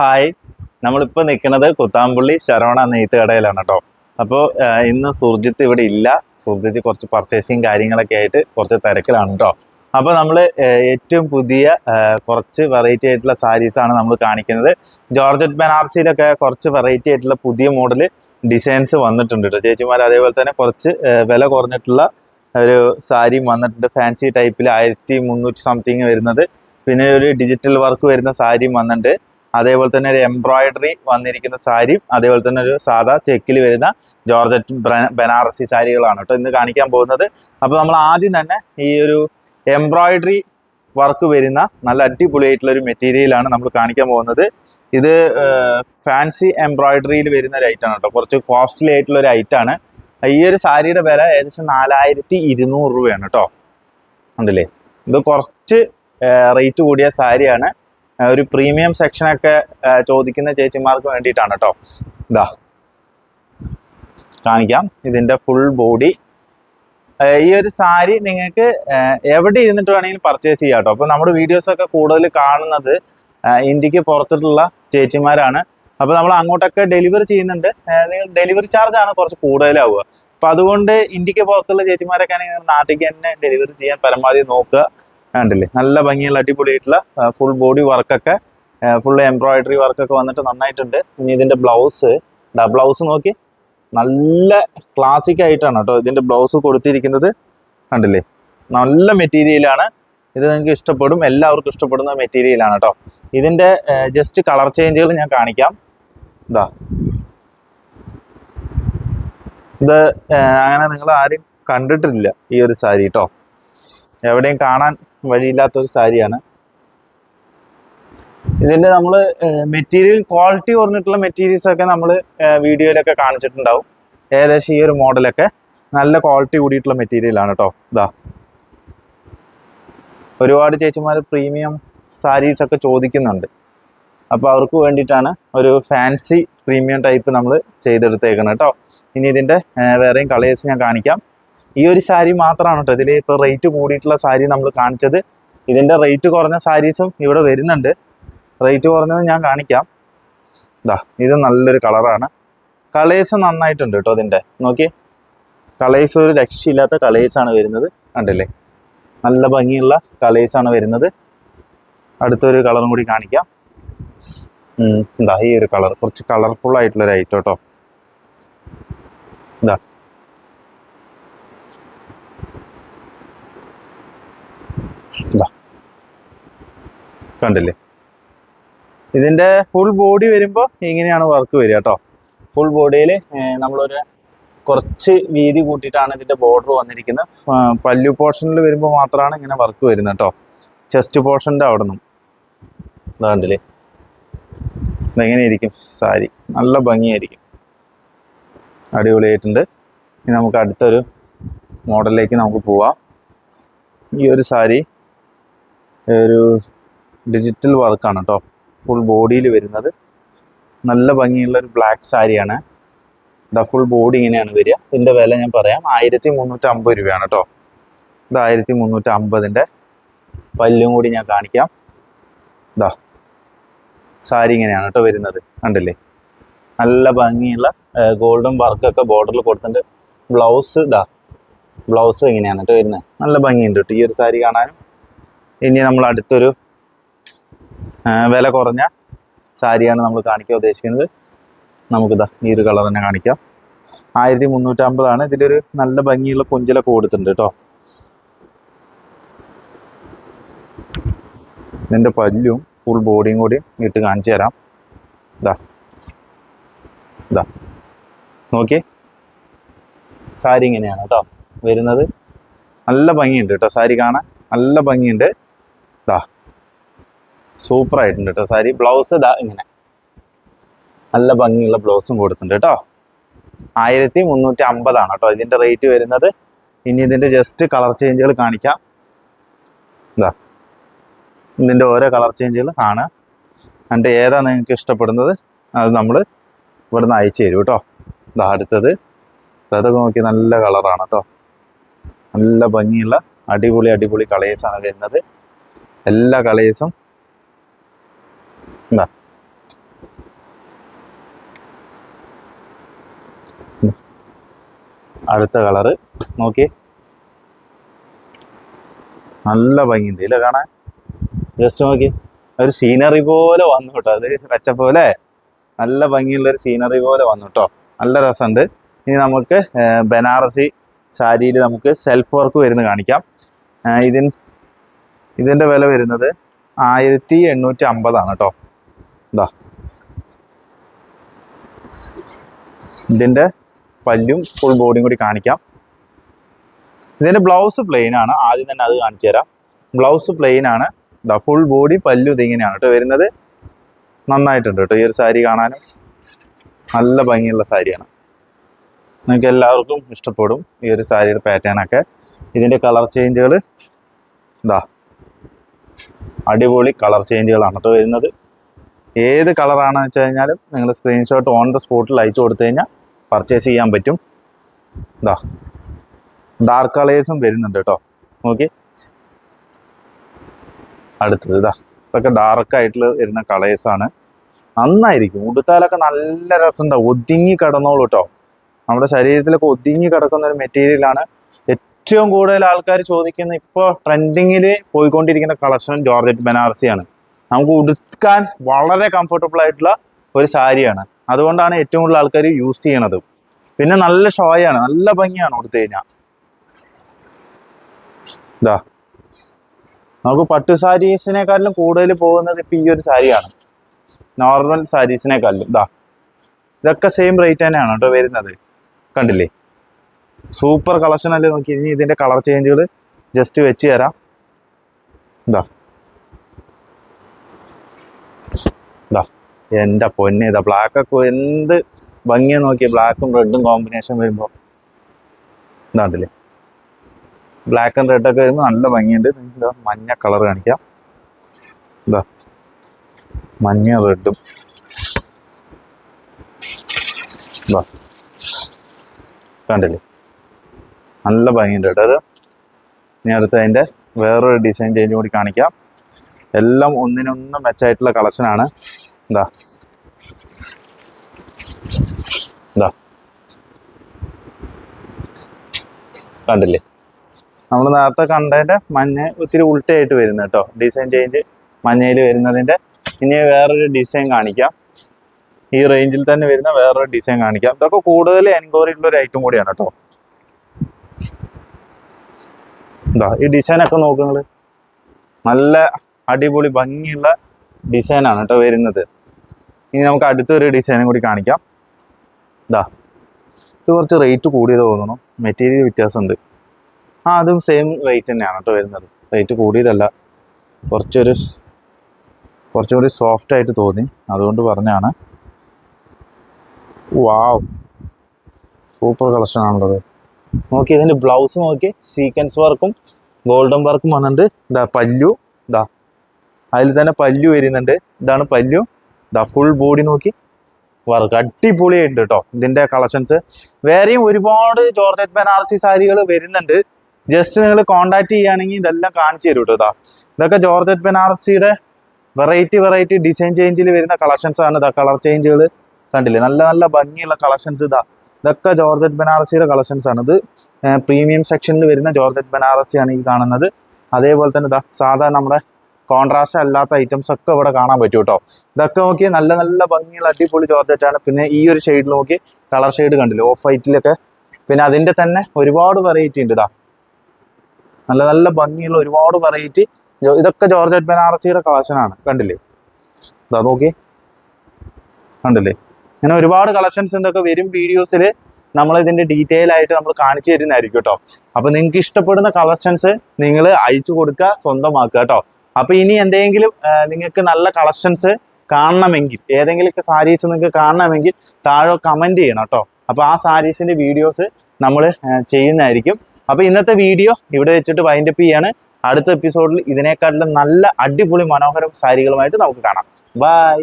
Hi. നമ്മളിപ്പോൾ നിൽക്കുന്നത് കുത്താമ്പുള്ളി ശരവണ നെയ്ത്ത് കടയിലാണ് കേട്ടോ അപ്പോൾ ഇന്ന് സുർജിത്ത് ഇവിടെ ഇല്ല. സുർജിത്ത് കുറച്ച് പർച്ചേസിങ് കാര്യങ്ങളൊക്കെ ആയിട്ട് കുറച്ച് തിരക്കിലാണ് കേട്ടോ. അപ്പോൾ നമ്മൾ ഏറ്റവും പുതിയ കുറച്ച് വെറൈറ്റി ആയിട്ടുള്ള സാരീസാണ് നമ്മൾ കാണിക്കുന്നത്. ജോർജറ്റ് ബനാർസിയിലൊക്കെ കുറച്ച് വെറൈറ്റി ആയിട്ടുള്ള പുതിയ മോഡൽ ഡിസൈൻസ് വന്നിട്ടുണ്ട് കേട്ടോ. ചേച്ചിമാർ അതേപോലെ തന്നെ കുറച്ച് വില കുറഞ്ഞിട്ടുള്ള ഒരു സാരിയും വന്നിട്ടുണ്ട്. ഫാൻസി ടൈപ്പിൽ ആയിരത്തി മുന്നൂറ്റി സംതിങ് വരുന്നത്. പിന്നെ ഒരു ഡിജിറ്റൽ വർക്ക് വരുന്ന സാരിയും വന്നിട്ടുണ്ട്. അതേപോലെ തന്നെ ഒരു എംബ്രോയിഡറി വന്നിരിക്കുന്ന സാരിയും അതേപോലെ തന്നെ ഒരു സാധാ ചെക്കിൽ വരുന്ന ജോർജറ്റ് ബനാറസി സാരികളാണ് കേട്ടോ ഇന്ന് കാണിക്കാൻ പോകുന്നത്. അപ്പോൾ നമ്മൾ ആദ്യം തന്നെ ഈ ഒരു എംബ്രോയിഡറി വർക്ക് വരുന്ന നല്ല അടിപൊളിയായിട്ടുള്ള ഒരു മെറ്റീരിയലാണ് നമ്മൾ കാണിക്കാൻ പോകുന്നത്. ഇത് ഫാൻസി എംബ്രോയിഡറിയിൽ വരുന്ന ഒരു ഐറ്റാണ് കേട്ടോ. കുറച്ച് കോസ്റ്റ്ലി ആയിട്ടുള്ള ഒരു ഐറ്റാണ് ഈ ഒരു സാരിയുടെ വില ഏകദേശം നാലായിരത്തി ഇരുന്നൂറ് രൂപയാണ് കേട്ടോ. ഉണ്ടല്ലേ? ഇത് കുറച്ച് റേറ്റ് കൂടിയ സാരിയാണ്. ഒരു പ്രീമിയം സെക്ഷനൊക്കെ ചോദിക്കുന്ന ചേച്ചിമാർക്ക് വേണ്ടിയിട്ടാണ് കേട്ടോ ഇതാ കാണിക്കാം. ഇതിന്റെ ഫുൾ ബോഡി ഈ ഒരു സാരി നിങ്ങൾക്ക് എവിടെ ഇരുന്നിട്ട് വേണമെങ്കിലും പർച്ചേസ് ചെയ്യാം കേട്ടോ അപ്പോൾ നമ്മുടെ വീഡിയോസ് ഒക്കെ കൂടുതൽ കാണുന്നത് ഇന്ത്യയ്ക്ക് പുറത്തിട്ടുള്ള ചേച്ചിമാരാണ്. അപ്പോൾ നമ്മൾ അങ്ങോട്ടൊക്കെ ഡെലിവറി ചെയ്യുന്നുണ്ട്. നിങ്ങൾ ഡെലിവറി ചാർജ് ആണ് കുറച്ച് കൂടുതലാവുക. അപ്പൊ അതുകൊണ്ട് ഇന്ത്യയ്ക്ക് പുറത്തുള്ള ചേച്ചിമാരൊക്കെ ആണെങ്കിൽ നാട്ടിലേക്ക് തന്നെ ഡെലിവറി ചെയ്യാൻ പരമാവധി നോക്കുക. കണ്ടില്ലേ? നല്ല ഭംഗിയുള്ള അടിപൊളിയായിട്ടുള്ള ഫുൾ ബോഡി വർക്കൊക്കെ ഫുൾ എംബ്രോയിഡറി വർക്കൊക്കെ വന്നിട്ട് നന്നായിട്ടുണ്ട്. ഇനി ഇതിന്റെ ബ്ലൗസ് ദാ ബ്ലൗസ് നോക്കി. നല്ല ക്ലാസിക് ആയിട്ടാണ് കേട്ടോ ഇതിന്റെ ബ്ലൗസ് കൊടുത്തിരിക്കുന്നത്. കണ്ടില്ലേ? നല്ല മെറ്റീരിയലാണ് ഇത് നിങ്ങൾക്ക് ഇഷ്ടപ്പെടും എല്ലാവർക്കും ഇഷ്ടപ്പെടുന്ന മെറ്റീരിയലാണ് കേട്ടോ. ഇതിന്റെ ജസ്റ്റ് കളർ ചേഞ്ചുകൾ ഞാൻ കാണിക്കാം. ഇതാ ഇത് അങ്ങനെ നിങ്ങൾ ആരും കണ്ടിട്ടില്ല ഈ ഒരു സാരി കേട്ടോ. എവിടെയും കാണാൻ വഴിയില്ലാത്ത ഒരു സാരിയാണ്. ഇതിന്റെ നമ്മൾ മെറ്റീരിയൽ ക്വാളിറ്റി കുറഞ്ഞിട്ടുള്ള മെറ്റീരിയൽസ് ഒക്കെ നമ്മൾ വീഡിയോയിലൊക്കെ കാണിച്ചിട്ടുണ്ടാവും. ഏകദേശം ഈ ഒരു മോഡലൊക്കെ നല്ല ക്വാളിറ്റി കൂടിയിട്ടുള്ള മെറ്റീരിയലാണ് കേട്ടോ ഇതാ ഒരുപാട് ചേച്ചിമാർ പ്രീമിയം സാരീസ് ഒക്കെ ചോദിക്കുന്നുണ്ട്. അപ്പോൾ അവർക്ക് വേണ്ടിയിട്ടാണ് ഒരു ഫാൻസി പ്രീമിയം ടൈപ്പ് നമ്മൾ ചെയ്തെടുത്തേക്കുന്നത് കേട്ടോ ഇനി ഇതിന്റെ വേറെയും കളേഴ്സ് ഞാൻ കാണിക്കാം. ഈ ഒരു സാരി മാത്രമാണ് കേട്ടോ ഇതിൽ ഇപ്പോൾ റേറ്റ് കൂടിയിട്ടുള്ള സാരി നമ്മൾ കാണിച്ചത്. ഇതിന്റെ റേറ്റ് കുറഞ്ഞ സാരീസും ഇവിടെ വരുന്നുണ്ട്. റേറ്റ് കുറഞ്ഞത് ഞാൻ കാണിക്കാം. ഇതാ ഇത് നല്ലൊരു കളറാണ്. കളേഴ്സ് നന്നായിട്ടുണ്ട് കേട്ടോ ഇതിന്റെ നോക്കി കളേഴ്സ് ഒരു രക്ഷയില്ലാത്ത കളേഴ്സാണ് വരുന്നത്. കണ്ടില്ലേ? നല്ല ഭംഗിയുള്ള കളേഴ്സാണ് വരുന്നത്. അടുത്തൊരു കളറും കൂടി കാണിക്കാം. ഇതാ ഈ ഒരു കളർ കുറച്ച് കളർഫുൾ ആയിട്ടുള്ളൊരു ഐറ്റം കേട്ടോ ഇതാ കണ്ടില്ലേ? ഇതിന്റെ ഫുൾ ബോഡി വരുമ്പോൾ ഇങ്ങനെയാണ് വർക്ക് വരിക കേട്ടോ. ഫുൾ ബോഡിയിൽ നമ്മളൊരു കുറച്ച് വീതി കൂട്ടിയിട്ടാണ് ഇതിന്റെ ബോർഡർ വന്നിരിക്കുന്നത്. പല്ലു പോർഷനിൽ വരുമ്പോൾ മാത്രമാണ് ഇങ്ങനെ വർക്ക് വരുന്നത് കേട്ടോ. ചെസ്റ്റ് പോർഷന്റെ അവിടെ നിന്നും ഇതാ കണ്ടില്ലേ? ഇതെങ്ങനെ ഇരിക്കും സാരി. നല്ല ഭംഗിയായിരിക്കും. അടിപൊളിയായിട്ടുണ്ട്. ഇനി നമുക്ക് അടുത്തൊരു മോഡലിലേക്ക് നമുക്ക് പോവാം. ഈ ഒരു സാരി ഒരു ഡിജിറ്റൽ വർക്കാണ് കേട്ടോ ഫുൾ ബോഡിയിൽ വരുന്നത്. നല്ല ഭംഗിയുള്ള ഒരു ബ്ലാക്ക് സാരിയാണ് ഇതാ ഫുൾ ബോഡി ഇങ്ങനെയാണ് വരിക. ഇതിന്റെ വില ഞാൻ പറയാം ആയിരത്തി മുന്നൂറ്റി അമ്പത് രൂപയാണ് കേട്ടോ ഇത് ആയിരത്തി മുന്നൂറ്റി അമ്പതിന്റെ പല്ലും കൂടി ഞാൻ കാണിക്കാം. ഇതാ സാരി ഇങ്ങനെയാണ് കേട്ടോ വരുന്നത്. കണ്ടില്ലേ? നല്ല ഭംഗിയുള്ള ഗോൾഡൻ വർക്കൊക്കെ ബോർഡറിൽ കൊടുത്തിട്ടുണ്ട്. ബ്ലൗസ് ഇതാ ബ്ലൗസ് ഇങ്ങനെയാണ് കേട്ടോ വരുന്നത്. നല്ല ഭംഗിയുണ്ട് കേട്ടോ ഈ ഒരു സാരി കാണാനും. ഇനി നമ്മൾ അടുത്തൊരു വില കുറഞ്ഞ സാരിയാണ് നമ്മൾ കാണിക്കാൻ ഉദ്ദേശിക്കുന്നത്. നമുക്കിതാ ഈ ഒരു കളർ തന്നെ കാണിക്കാം. ആയിരത്തി മുന്നൂറ്റമ്പതാണ് ഇതിലൊരു നല്ല ഭംഗിയുള്ള കൊഞ്ചലൊക്കെ കൊടുത്തിട്ടുണ്ട് കേട്ടോ. ഇതിന്റെ പല്ലും ഫുൾ ബോഡിയും കൂടി ഇട്ട് കാണിച്ചു തരാം. ഇതാ. ഇതാ. നോക്കിയേ. സാരി ഇങ്ങനെയാണ് കേട്ടോ വരുന്നത്. നല്ല ഭംഗിയുണ്ട് കേട്ടോ സാരി കാണാൻ. നല്ല ഭംഗിയുണ്ട്. ഇതാ സൂപ്പർ ആയിട്ടുണ്ട് കേട്ടോ സാരി ബ്ലൗസ് ഇതാ ഇങ്ങനെ. നല്ല ഭംഗിയുള്ള ബ്ലൗസും കൊടുത്തിട്ടുണ്ട് കേട്ടോ ആയിരത്തി മുന്നൂറ്റി അമ്പതാണ് കേട്ടോ ഇതിന്റെ റേറ്റ് വരുന്നത്. ഇനി ഇതിന്റെ ജസ്റ്റ് കളർ ചേഞ്ചുകൾ കാണിക്കാം. ഇതാ ഇതിന്റെ ഓരോ കളർ ചേഞ്ചുകൾ കാണുക എന്നിട്ട് ഏതാണ് നിങ്ങൾക്ക് ഇഷ്ടപ്പെടുന്നത്? അത് നമ്മൾ ഇവിടുന്ന് അയച്ചു തരും കേട്ടോ ഇതാ അടുത്തത്. അതൊക്കെ നോക്കി നല്ല കളറാണ് കേട്ടോ നല്ല ഭംഗിയുള്ള അടിപൊളി അടിപൊളി കളേഴ്സാണ് വരുന്നത്. എല്ലാ കളേഴ്സും എന്താ അടുത്ത കളറ് നോക്കി നല്ല ഭംഗിയുണ്ട്. ഇല്ല കാണാൻ? ജസ്റ്റ് നോക്കി ഒരു സീനറി പോലെ വന്നു കേട്ടോ. അത് വെച്ച പോലെ നല്ല ഭംഗിയുള്ള ഒരു സീനറി പോലെ വന്നു കേട്ടോ. നല്ല രസമുണ്ട്. ഇനി നമുക്ക് ബനാറസി സാരിയിൽ നമുക്ക് സെൽഫ് വർക്ക് വരുന്നത് കാണിക്കാം. ഇതിന് ഇതിന്റെ വില വരുന്നത് ആയിരത്തി എണ്ണൂറ്റി അമ്പതാണ് കേട്ടോ ഇതാ ഇതിന്റെ പല്ലും ഫുൾ ബോഡിയും കൂടി കാണിക്കാം. ഇതിന്റെ ബ്ലൗസ് പ്ലെയിൻ ആണ്. ആദ്യം തന്നെ അത് കാണിച്ചു തരാം. ബ്ലൗസ് പ്ലെയിൻ ആണ്. ഇതാ ഫുൾ ബോഡി പല്ലും ഇതിങ്ങനെയാണ് കേട്ടോ വരുന്നത്. നന്നായിട്ടുണ്ട് കേട്ടോ ഈ ഒരു സാരി കാണാനും. നല്ല ഭംഗിയുള്ള സാരിയാണ്. നിങ്ങൾക്ക് എല്ലാവർക്കും ഇഷ്ടപ്പെടും ഈ ഒരു സാരിയുടെ പാറ്റേൺ ഒക്കെ. ഇതിന്റെ കളർ ചേഞ്ചുകൾ ഇതാ അടിപൊളി കളർ ചേഞ്ചുകളാണ് കേട്ടോ വരുന്നത്. ഏത് കളറാണെന്ന് വെച്ച് കഴിഞ്ഞാലും നിങ്ങൾ സ്ക്രീൻഷോട്ട് ഓൺ ദ സ്പോട്ടിൽ അയച്ചു കൊടുത്തു കഴിഞ്ഞാൽ പർച്ചേസ് ചെയ്യാൻ പറ്റും. ഇതാ ഡാർക്ക് കളേഴ്സും വരുന്നുണ്ട് കേട്ടോ. നോക്കി. അടുത്തത് ഇതാ ഇതൊക്കെ ഡാർക്ക് ആയിട്ടുള്ള വരുന്ന കളേഴ്സാണ് നന്നായിരിക്കും. ഉടുത്താലൊക്കെ നല്ല രസമുണ്ടാവും ഒതുങ്ങി കിടന്നോളൂ കേട്ടോ. നമ്മുടെ ശരീരത്തിലൊക്കെ ഒതുങ്ങി കിടക്കുന്ന ഒരു മെറ്റീരിയലാണ് ഏറ്റവും കൂടുതൽ ആൾക്കാർ ചോദിക്കുന്ന ഇപ്പോൾ ട്രെൻഡിങ്ങിൽ പോയിക്കൊണ്ടിരിക്കുന്ന കളക്ഷൻ ജോർജറ്റ് ബനാറസിയാണ് നമുക്ക് ഉടുക്കാൻ വളരെ കംഫർട്ടബിൾ ആയിട്ടുള്ള ഒരു സാരിയാണ്. അതുകൊണ്ടാണ് ഏറ്റവും കൂടുതൽ ആൾക്കാർ യൂസ് ചെയ്യണത്. പിന്നെ നല്ല ഷോയാണ് നല്ല ഭംഗിയാണ് ഉടുത്തു കഴിഞ്ഞാൽ ഇതാ നമുക്ക് പട്ടു സാരീസിനെക്കാട്ടിലും കൂടുതൽ പോകുന്നത് ഇപ്പം ഈ ഒരു സാരിയാണ്. നോർമൽ സാരീസിനെക്കാട്ടിലും. ഇതാ ഇതൊക്കെ സെയിം റേറ്റ് തന്നെയാണ് കേട്ടോ വരുന്നത്. കണ്ടില്ലേ? സൂപ്പർ കളക്ഷൻ അല്ലേ നോക്കി. ഇനി ഇതിന്റെ കളർ ചേഞ്ചുകൾ ജസ്റ്റ് വെച്ച് തരാം. ഇതാ. ഇതാ. എന്റെ പൊന്നെ ഇതാ ബ്ലാക്ക് ഒക്കെ എന്ത് ഭംഗിയാ നോക്കി ബ്ലാക്കും റെഡും കോമ്പിനേഷൻ വരുമ്പോൾ ഇതാണ്ടില്ലേ ബ്ലാക്ക് ആൻഡ് റെഡ് ഒക്കെ വരുമ്പോൾ നല്ല ഭംഗിയുണ്ട്. നിങ്ങൾക്ക് മഞ്ഞ കളർ കാണിക്കാം. ഇതാ. മഞ്ഞ റെഡും ഇതാ. കണ്ടില്ലേ? നല്ല ഭംഗിയുണ്ട് കേട്ടോ അത്. ഇനി അടുത്ത് അതിന്റെ വേറൊരു ഡിസൈൻ ചേഞ്ച് കൂടി കാണിക്കാം. എല്ലാം ഒന്നിനൊന്ന് മെച്ചായിട്ടുള്ള കളക്ഷനാണ് എന്താ എന്താ കണ്ടില്ലേ? നമ്മൾ നേരത്തെ കണ്ടതിന്റെ മഞ്ഞ ഒത്തിരി ഉൾട്ടയായിട്ട് വരുന്നത് കേട്ടോ. ഡിസൈൻ ചേഞ്ച് മഞ്ഞയിൽ വരുന്നതിന്റെ ഇനി വേറൊരു ഡിസൈൻ കാണിക്കാം. ഈ റേഞ്ചിൽ തന്നെ വരുന്ന വേറൊരു ഡിസൈൻ കാണിക്കാം. ഇതൊക്കെ കൂടുതൽ എൻക്വയറി ഉള്ള ഒരു ഐറ്റം കൂടിയാണ് കേട്ടോ. എന്താ ഈ ഡിസൈനൊക്കെ നോക്ക് നിങ്ങൾ നല്ല അടിപൊളി ഭംഗിയുള്ള ഡിസൈനാണ് കേട്ടോ വരുന്നത്. ഇനി നമുക്ക് അടുത്തൊരു ഡിസൈനും കൂടി കാണിക്കാം. ഇതാ ഇത് കുറച്ച് റേറ്റ് കൂടിയത് തോന്നണം മെറ്റീരിയൽ വ്യത്യാസമുണ്ട്. ആ അതും സെയിം റേറ്റ് തന്നെയാണ് കേട്ടോ വരുന്നത്. റേറ്റ് കൂടിയതല്ല. കുറച്ചൊരു കുറച്ചും കൂടി സോഫ്റ്റ് ആയിട്ട് തോന്നി. അതുകൊണ്ട് പറഞ്ഞാണ്. വാവ് സൂപ്പർ കളക്ഷൻ ആണുള്ളത്. നോക്കി ഇതിന്റെ ബ്ലൗസ് നോക്കി സീക്വൻസ് വർക്കും ഗോൾഡൻ വർക്കും വന്നിട്ടുണ്ട്. ഇതാ പല്ലു ഇതാ. അതിൽ തന്നെ പല്ലു വരുന്നുണ്ട്. ഇതാണ് പല്ലു. ഇതാ ഫുൾ ബോഡി നോക്കി. വർക്ക് അടിപൊളിയായിട്ടുണ്ട് കേട്ടോ ഇതിന്റെ കളക്ഷൻസ് വേറെയും ഒരുപാട് ജോർജറ്റ് ബനാറസി സാരികൾ വരുന്നുണ്ട്. ജസ്റ്റ് നിങ്ങൾ കോണ്ടാക്ട് ചെയ്യുകയാണെങ്കിൽ ഇതെല്ലാം കാണിച്ചു തരും കേട്ടോ ഇതാ. ഇതൊക്കെ ജോർജറ്റ് ബനാറസിയുടെ വെറൈറ്റി വെറൈറ്റി ഡിസൈൻ ചേഞ്ചിൽ വരുന്ന കളക്ഷൻസ് ആണ്. ഇതാ കളർ ചേഞ്ചുകൾ കണ്ടില്ലേ? നല്ല നല്ല ഭംഗിയുള്ള കളക്ഷൻസ് ഇതാ. ഇതൊക്കെ ജോർജറ്റ് ബനാറസിയുടെ കളക്ഷൻസ് ആണ്. ഇത് പ്രീമിയം സെക്ഷനിൽ വരുന്ന ജോർജറ്റ് ബനാറസിയാണ് ഈ കാണുന്നത്. അതേപോലെ തന്നെ സാധാരണ സാധാ നമ്മുടെ കോൺട്രാസ്റ്റ് അല്ലാത്ത ഐറ്റംസ് ഒക്കെ ഇവിടെ കാണാൻ പറ്റും കേട്ടോ ഇതൊക്കെ നോക്കി നല്ല നല്ല ഭംഗിയുള്ള അടിപൊളി ജോർജറ്റ് ആണ്. പിന്നെ ഈ ഒരു ഷെയ്ഡിൽ നോക്കി കളർ ഷെയ്ഡ് കണ്ടില്ലേ ഓഫ് വൈറ്റിലൊക്കെ പിന്നെ അതിന്റെ തന്നെ ഒരുപാട് വെറൈറ്റി ഉണ്ട് ഇതാ നല്ല നല്ല ഭംഗിയുള്ള ഒരുപാട് വെറൈറ്റി ഇതൊക്കെ ജോർജറ്റ് ബനാറസിയുടെ കളക്ഷനാണ് കണ്ടില്ലേ? ഇതാ നോക്കി കണ്ടില്ലേ? ഇങ്ങനെ ഒരുപാട് കളക്ഷൻസ് ഉണ്ടൊക്കെ വരും വീഡിയോസിൽ നമ്മൾ ഇതിന്റെ ഡീറ്റെയിൽ ആയിട്ട് നമ്മൾ കാണിച്ചു തരുന്നതായിരിക്കും കേട്ടോ. അപ്പൊ നിങ്ങൾക്ക് ഇഷ്ടപ്പെടുന്ന കളക്ഷൻസ് നിങ്ങൾ അയച്ചു കൊടുക്കുക സ്വന്തമാക്കുക കേട്ടോ. അപ്പൊ ഇനി എന്തെങ്കിലും നിങ്ങൾക്ക് നല്ല കളക്ഷൻസ് കാണണമെങ്കിൽ ഏതെങ്കിലുമൊക്കെ സാരീസ് നിങ്ങൾക്ക് കാണണമെങ്കിൽ താഴെ കമന്റ് ചെയ്യണം കേട്ടോ. അപ്പോൾ ആ സാരീസിന്റെ വീഡിയോസ് നമ്മൾ ചെയ്യുന്നതായിരിക്കും. അപ്പോൾ ഇന്നത്തെ വീഡിയോ ഇവിടെ വെച്ചിട്ട് വൈൻഡപ്പ് ചെയ്യാണ്. അടുത്ത എപ്പിസോഡിൽ ഇതിനേക്കാട്ടിലും നല്ല അടിപൊളി മനോഹരം സാരികളുമായിട്ട് നമുക്ക് കാണാം. ബൈ